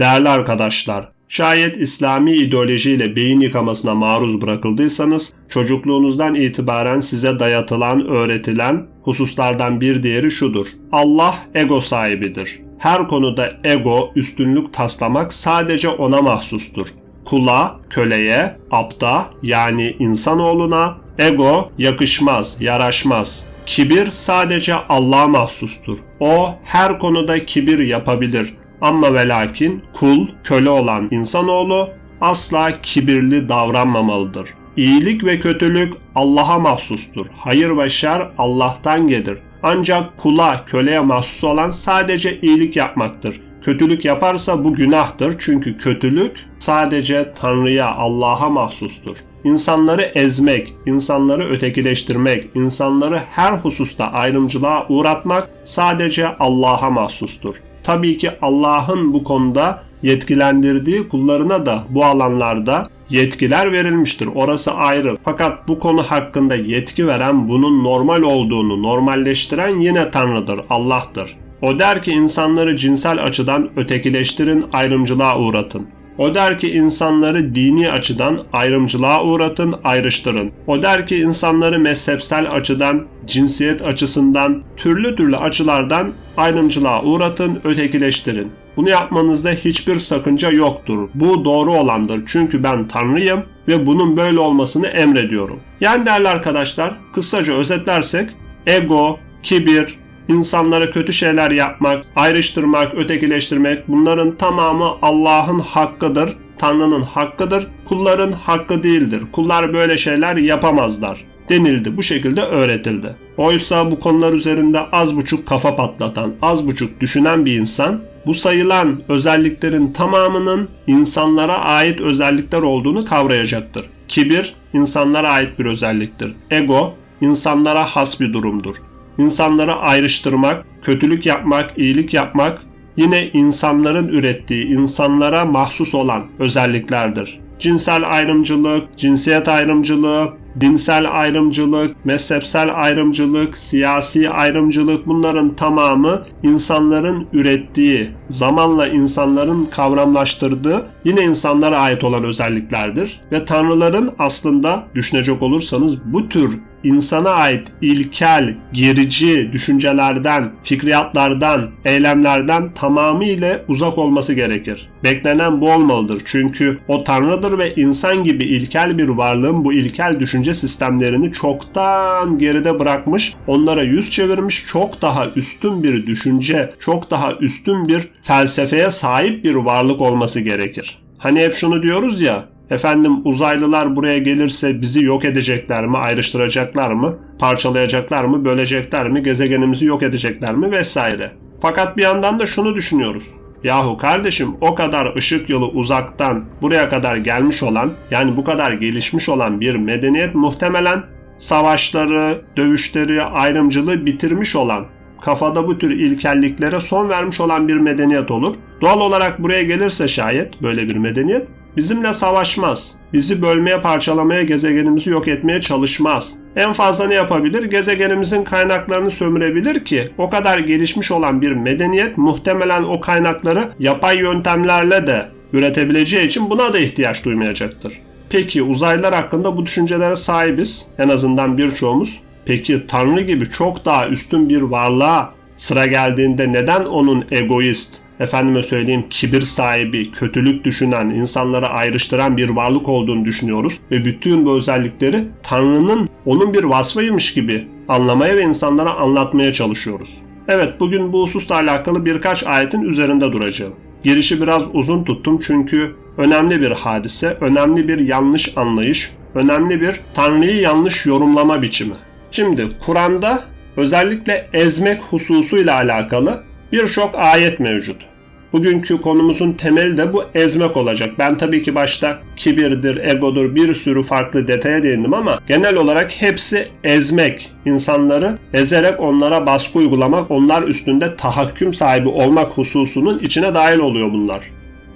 Değerli arkadaşlar, şayet İslami ideolojiyle beyin yıkamasına maruz bırakıldıysanız, çocukluğunuzdan itibaren size dayatılan, öğretilen hususlardan bir diğeri şudur. Allah ego sahibidir. Her konuda ego, üstünlük taslamak sadece ona mahsustur. Kula, köleye, apta yani insanoğluna ego yakışmaz, yaraşmaz. Kibir sadece Allah'a mahsustur. O her konuda kibir yapabilir. Ama ve lakin kul, köle olan insanoğlu asla kibirli davranmamalıdır. İyilik ve kötülük Allah'a mahsustur. Hayır ve şer Allah'tan gelir. Ancak kula, köleye mahsus olan sadece iyilik yapmaktır. Kötülük yaparsa bu günahtır çünkü kötülük sadece Tanrı'ya, Allah'a mahsustur. İnsanları ezmek, insanları ötekileştirmek, insanları her hususta ayrımcılığa uğratmak sadece Allah'a mahsustur. Tabii ki Allah'ın bu konuda yetkilendirdiği kullarına da bu alanlarda yetkiler verilmiştir. Orası ayrı. Fakat bu konu hakkında yetki veren bunun normal olduğunu normalleştiren yine Tanrı'dır, Allah'tır. O der ki insanları cinsel açıdan ötekileştirin, ayrımcılığa uğratın. O der ki insanları dini açıdan ayrımcılığa uğratın, ayrıştırın. O der ki insanları mezhepsel açıdan, cinsiyet açısından, türlü türlü açılardan ayrımcılığa uğratın, ötekileştirin. Bunu yapmanızda hiçbir sakınca yoktur. Bu doğru olandır. Çünkü ben Tanrıyım ve bunun böyle olmasını emrediyorum. Yani değerli arkadaşlar, kısaca özetlersek ego, kibir, insanlara kötü şeyler yapmak, ayrıştırmak, ötekileştirmek bunların tamamı Allah'ın hakkıdır, Tanrı'nın hakkıdır, kulların hakkı değildir. Kullar böyle şeyler yapamazlar denildi. Bu şekilde öğretildi. Oysa bu konular üzerinde az buçuk kafa patlatan, az buçuk düşünen bir insan bu sayılan özelliklerin tamamının insanlara ait özellikler olduğunu kavrayacaktır. Kibir insanlara ait bir özelliktir. Ego insanlara has bir durumdur insanları ayrıştırmak, kötülük yapmak, iyilik yapmak yine insanların ürettiği, insanlara mahsus olan özelliklerdir. Cinsel ayrımcılık, cinsiyet ayrımcılığı, dinsel ayrımcılık, mezhepsel ayrımcılık, siyasi ayrımcılık bunların tamamı insanların ürettiği, zamanla insanların kavramlaştırdığı yine insanlara ait olan özelliklerdir. Ve tanrıların aslında düşünecek olursanız bu tür insana ait ilkel, gerici düşüncelerden, fikriyatlardan, eylemlerden tamamıyla uzak olması gerekir. Beklenen bu olmalıdır. Çünkü o tanrıdır ve insan gibi ilkel bir varlığın bu ilkel düşünce sistemlerini çoktan geride bırakmış, onlara yüz çevirmiş, çok daha üstün bir düşünce, çok daha üstün bir felsefeye sahip bir varlık olması gerekir. Hani hep şunu diyoruz ya, Efendim uzaylılar buraya gelirse bizi yok edecekler mi, ayrıştıracaklar mı, parçalayacaklar mı, bölecekler mi, gezegenimizi yok edecekler mi vesaire. Fakat bir yandan da şunu düşünüyoruz. Yahu kardeşim o kadar ışık yılı uzaktan buraya kadar gelmiş olan yani bu kadar gelişmiş olan bir medeniyet muhtemelen savaşları, dövüşleri, ayrımcılığı bitirmiş olan kafada bu tür ilkelliklere son vermiş olan bir medeniyet olur. Doğal olarak buraya gelirse şayet böyle bir medeniyet Bizimle savaşmaz. Bizi bölmeye, parçalamaya, gezegenimizi yok etmeye çalışmaz. En fazla ne yapabilir? Gezegenimizin kaynaklarını sömürebilir ki o kadar gelişmiş olan bir medeniyet muhtemelen o kaynakları yapay yöntemlerle de üretebileceği için buna da ihtiyaç duymayacaktır. Peki uzaylılar hakkında bu düşüncelere sahibiz. En azından birçoğumuz. Peki Tanrı gibi çok daha üstün bir varlığa sıra geldiğinde neden onun egoist, efendime söyleyeyim kibir sahibi, kötülük düşünen, insanları ayrıştıran bir varlık olduğunu düşünüyoruz ve bütün bu özellikleri Tanrı'nın onun bir vasfıymış gibi anlamaya ve insanlara anlatmaya çalışıyoruz. Evet bugün bu hususla alakalı birkaç ayetin üzerinde duracağım. Girişi biraz uzun tuttum çünkü önemli bir hadise, önemli bir yanlış anlayış, önemli bir Tanrı'yı yanlış yorumlama biçimi. Şimdi Kur'an'da özellikle ezmek hususuyla alakalı birçok ayet mevcut. Bugünkü konumuzun temeli de bu ezmek olacak. Ben tabii ki başta kibirdir, egodur bir sürü farklı detaya değindim ama genel olarak hepsi ezmek. insanları ezerek onlara baskı uygulamak, onlar üstünde tahakküm sahibi olmak hususunun içine dahil oluyor bunlar.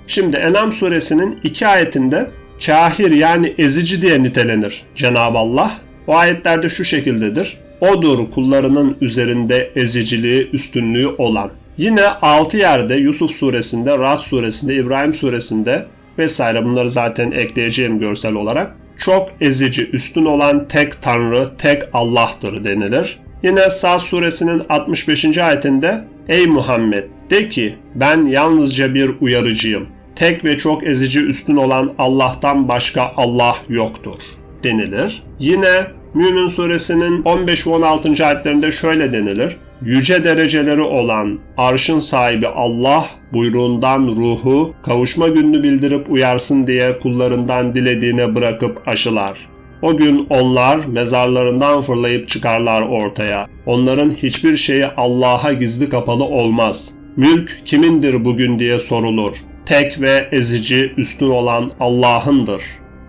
Şimdi Enam suresinin iki ayetinde kahir yani ezici diye nitelenir Cenab-ı Allah. O ayetlerde şu şekildedir. Odur kullarının üzerinde eziciliği, üstünlüğü olan. Yine 6 yerde Yusuf suresinde, Rad suresinde, İbrahim suresinde vesaire bunları zaten ekleyeceğim görsel olarak çok ezici, üstün olan tek Tanrı, tek Allah'tır denilir. Yine Sa'd suresinin 65. ayetinde Ey Muhammed de ki ben yalnızca bir uyarıcıyım. Tek ve çok ezici üstün olan Allah'tan başka Allah yoktur denilir. Yine Mümin suresinin 15 ve 16. ayetlerinde şöyle denilir. Yüce dereceleri olan arşın sahibi Allah buyruğundan ruhu kavuşma gününü bildirip uyarsın diye kullarından dilediğine bırakıp aşılar. O gün onlar mezarlarından fırlayıp çıkarlar ortaya. Onların hiçbir şeyi Allah'a gizli kapalı olmaz. Mülk kimindir bugün diye sorulur. Tek ve ezici üstün olan Allah'ındır.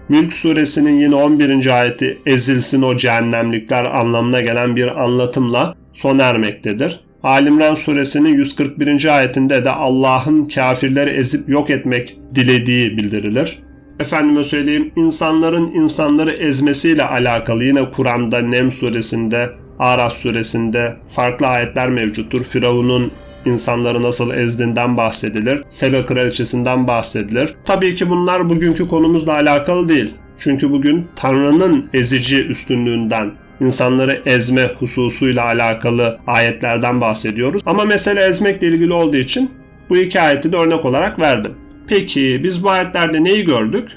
Mülk suresinin yine 11. ayeti ezilsin o cehennemlikler anlamına gelen bir anlatımla sona ermektedir. Alimran suresinin 141. ayetinde de Allah'ın kafirleri ezip yok etmek dilediği bildirilir. Efendime söyleyeyim insanların insanları ezmesiyle alakalı yine Kur'an'da Nem suresinde, Araf suresinde farklı ayetler mevcuttur. Firavun'un insanları nasıl ezdiğinden bahsedilir. Sebe kraliçesinden bahsedilir. Tabii ki bunlar bugünkü konumuzla alakalı değil. Çünkü bugün Tanrı'nın ezici üstünlüğünden, insanları ezme hususuyla alakalı ayetlerden bahsediyoruz. Ama mesele ezmekle ilgili olduğu için bu iki ayeti de örnek olarak verdim. Peki biz bu ayetlerde neyi gördük?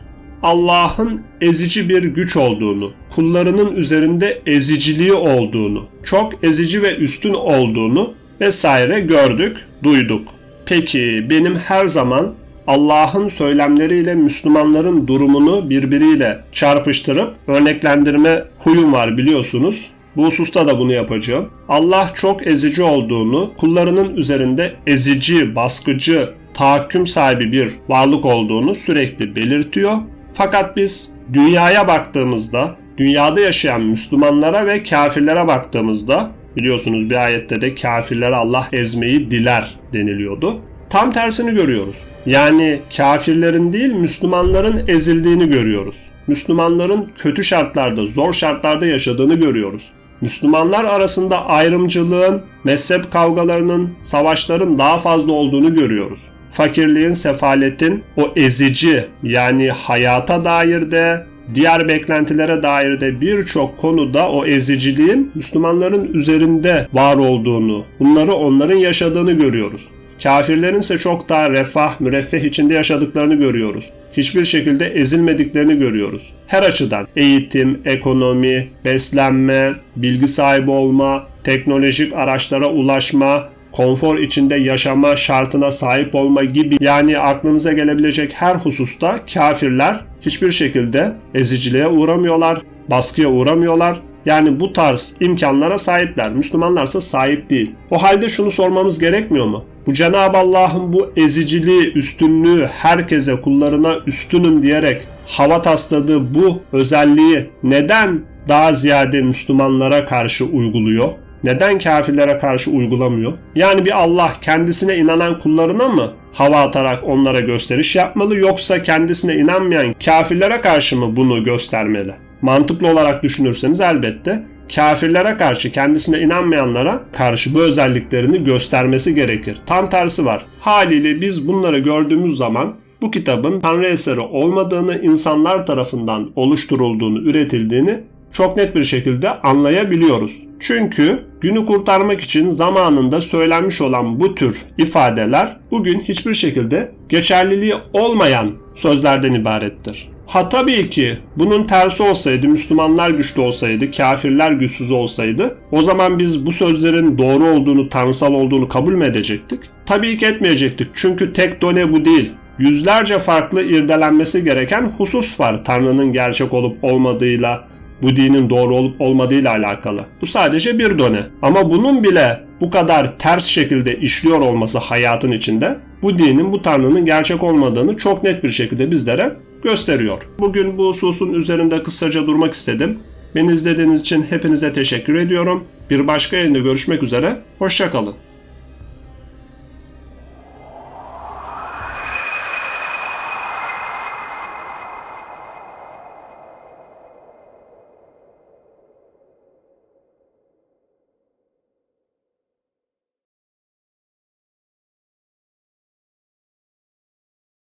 Allah'ın ezici bir güç olduğunu, kullarının üzerinde eziciliği olduğunu, çok ezici ve üstün olduğunu vesaire gördük, duyduk. Peki benim her zaman Allah'ın söylemleriyle Müslümanların durumunu birbiriyle çarpıştırıp örneklendirme huyum var biliyorsunuz. Bu hususta da bunu yapacağım. Allah çok ezici olduğunu, kullarının üzerinde ezici, baskıcı, tahakküm sahibi bir varlık olduğunu sürekli belirtiyor. Fakat biz dünyaya baktığımızda, dünyada yaşayan Müslümanlara ve kafirlere baktığımızda biliyorsunuz bir ayette de kafirlere Allah ezmeyi diler deniliyordu. Tam tersini görüyoruz. Yani kafirlerin değil Müslümanların ezildiğini görüyoruz. Müslümanların kötü şartlarda, zor şartlarda yaşadığını görüyoruz. Müslümanlar arasında ayrımcılığın, mezhep kavgalarının, savaşların daha fazla olduğunu görüyoruz. Fakirliğin, sefaletin o ezici yani hayata dair de diğer beklentilere dair de birçok konuda o eziciliğin Müslümanların üzerinde var olduğunu, bunları onların yaşadığını görüyoruz. Kafirlerin ise çok daha refah, müreffeh içinde yaşadıklarını görüyoruz. Hiçbir şekilde ezilmediklerini görüyoruz. Her açıdan eğitim, ekonomi, beslenme, bilgi sahibi olma, teknolojik araçlara ulaşma, konfor içinde yaşama şartına sahip olma gibi yani aklınıza gelebilecek her hususta kafirler hiçbir şekilde eziciliğe uğramıyorlar, baskıya uğramıyorlar. Yani bu tarz imkanlara sahipler. Müslümanlarsa sahip değil. O halde şunu sormamız gerekmiyor mu? Bu Cenab-ı Allah'ın bu eziciliği, üstünlüğü herkese kullarına üstünüm diyerek hava tasladığı bu özelliği neden daha ziyade Müslümanlara karşı uyguluyor? Neden kafirlere karşı uygulamıyor? Yani bir Allah kendisine inanan kullarına mı hava atarak onlara gösteriş yapmalı yoksa kendisine inanmayan kafirlere karşı mı bunu göstermeli? Mantıklı olarak düşünürseniz elbette kafirlere karşı kendisine inanmayanlara karşı bu özelliklerini göstermesi gerekir. Tam tersi var. Haliyle biz bunları gördüğümüz zaman bu kitabın Tanrı eseri olmadığını, insanlar tarafından oluşturulduğunu, üretildiğini çok net bir şekilde anlayabiliyoruz. Çünkü günü kurtarmak için zamanında söylenmiş olan bu tür ifadeler bugün hiçbir şekilde geçerliliği olmayan sözlerden ibarettir. Ha tabii ki bunun tersi olsaydı, Müslümanlar güçlü olsaydı, kafirler güçsüz olsaydı o zaman biz bu sözlerin doğru olduğunu, tanrısal olduğunu kabul mü edecektik? Tabii ki etmeyecektik. Çünkü tek done bu değil. Yüzlerce farklı irdelenmesi gereken husus var Tanrı'nın gerçek olup olmadığıyla, bu dinin doğru olup olmadığıyla alakalı. Bu sadece bir done. Ama bunun bile bu kadar ters şekilde işliyor olması hayatın içinde bu dinin, bu tanrının gerçek olmadığını çok net bir şekilde bizlere gösteriyor. Bugün bu hususun üzerinde kısaca durmak istedim. Beni izlediğiniz için hepinize teşekkür ediyorum. Bir başka yayında görüşmek üzere. Hoşçakalın.